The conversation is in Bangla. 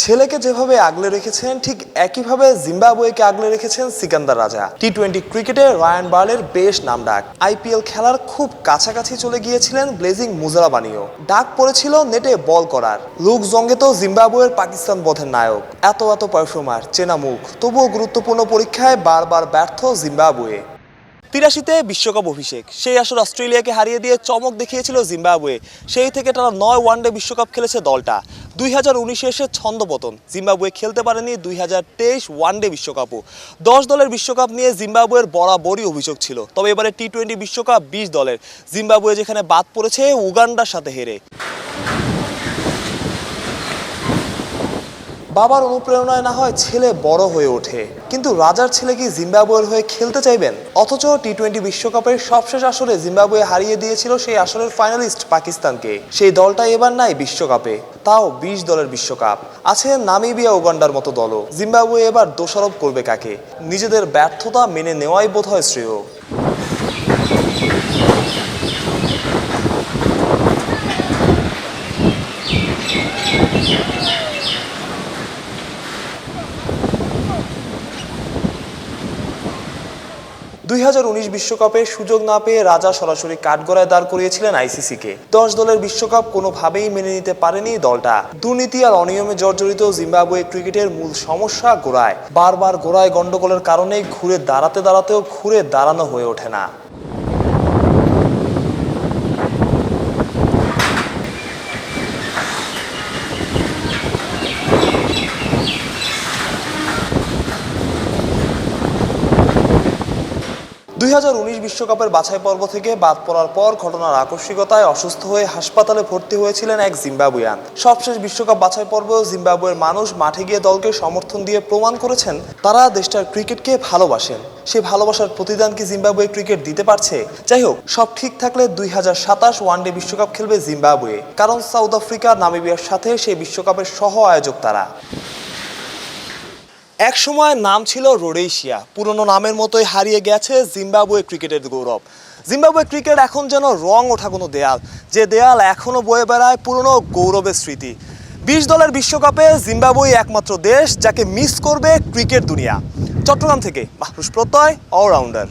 ছেলেকে যেভাবে আগলে রেখেছেন, ঠিক একইভাবে জিম্বাবুয়েকে আগলে রেখেছেন সিকান্দার রাজা। টি টোয়েন্টি ক্রিকেটে রায়ান বার্লের বেশ নাম ডাক আইপিএল খেলার খুব কাছাকাছি চলে গিয়েছিলেন ব্লেজিং মুজারাবানিও। ডাক পড়েছিল নেটে বল করার। লুক জঙ্গে তো জিম্বাবুয়ের পাকিস্তান বধের নায়ক। এত এত পারফর্মার চেনা মুখ। তবুও গুরুত্বপূর্ণ পরীক্ষায় বারবার ব্যর্থ জিম্বাবুয়ে। তিরাশিতে বিশ্বকাপ অভিষেক। সেই আসর অস্ট্রেলিয়াকে হারিয়ে দিয়ে চমক দেখিয়েছিল জিম্বাবুয়ে। সেই থেকে টানা নয় ওয়ানডে বিশ্বকাপ খেলেছে দলটা। দুই হাজার উনিশে এসে ছন্দপতন। জিম্বাবুয়ে খেলতে পারেনি দুই হাজার তেইশ ওয়ানডে বিশ্বকাপও। দশ দলের বিশ্বকাপ নিয়ে জিম্বাবুয়ের বরাবরই অভিযোগ ছিল। তবে এবারে টি টোয়েন্টি বিশ্বকাপ বিশ দলের। জিম্বাবুয়ে যেখানে বাদ পড়েছে, উগান্ডার সাথে হেরে। বাবার অনুপ্রেরণায় না হয় ছেলে বড় হয়ে ওঠে। কিন্তু রাজার ছেলে কি জিম্বাবুয়ের হয়ে খেলতে চাইবেন? অথচ টি টোয়েন্টি বিশ্বকাপের সবশেষ আসরে জিম্বাবুয়ে হারিয়ে দিয়েছিল সেই আসরের ফাইনালিস্ট পাকিস্তানকে। সেই দলটা এবার নাই বিশ্বকাপে, তাও বিশ দলের বিশ্বকাপ। আছে নামিবিয়া উগান্ডার মতো দলও। জিম্বাবুয়ে এবার দোষারোপ করবে কাকে? নিজেদের ব্যর্থতা মেনে নেওয়াই বোধ হয় শ্রেয়। দুই বিশ্বকাপে সুযোগ না পেয়ে রাজা সরাসরি কাঠগড়ায় দাঁড় করিয়েছিলেন আইসিসিকে। দশ দলের বিশ্বকাপ কোনোভাবেই মেনে নিতে পারেনি দলটা। দুর্নীতি আর অনিয়মে জর্জরিত জিম্বাবুয়ে ক্রিকেটের মূল সমস্যা গোড়ায়। বারবার গোড়ায় গন্ডগোলের কারণে ঘুরে দাঁড়াতে দাঁড়াতেও ঘুরে দাঁড়ানো হয়ে ওঠে না। দুই বিশ্বকাপের বাছাই পর্ব থেকে বাদ পড়ার পর ঘটনার আকস্মিকতায় অসুস্থ হয়ে হাসপাতালে ভর্তি হয়েছিলেন এক জিম্বাবুয়ান। সবশেষ বিশ্বকাপ বাছাই পর্বেও জিম্বাবুয়ের মানুষ মাঠে গিয়ে দলকে সমর্থন দিয়ে প্রমাণ করেছেন, তারা দেশটার ক্রিকেটকে ভালোবাসেন। সেই ভালোবাসার প্রতিদান কি জিম্বাবুয়ে ক্রিকেট দিতে পারছে? যাই হোক, সব ঠিক থাকলে দুই হাজার সাতাশ ওয়ানডে বিশ্বকাপ খেলবে জিম্বাবুয়ে। কারণ সাউথ আফ্রিকা, নামিবিয়ার সাথে সেই বিশ্বকাপের সহ আয়োজক তারা। এক সময় নাম ছিল রোডেশিয়া। পুরনো নামের মতোই হারিয়ে গেছে জিম্বাবুয়ে ক্রিকেটের গৌরব। জিম্বাবুয়ে ক্রিকেট এখন যেন রং ওঠা কোনো দেয়াল, যে দেয়াল এখনও বয়ে বেড়ায় পুরনো গৌরবের স্মৃতি। বিশ দলের বিশ্বকাপে জিম্বাবুয়ে একমাত্র দেশ যাকে মিস করবে ক্রিকেট দুনিয়া। চট্টগ্রাম থেকে মাহরুষ প্রত্যয় অলরাউন্ডার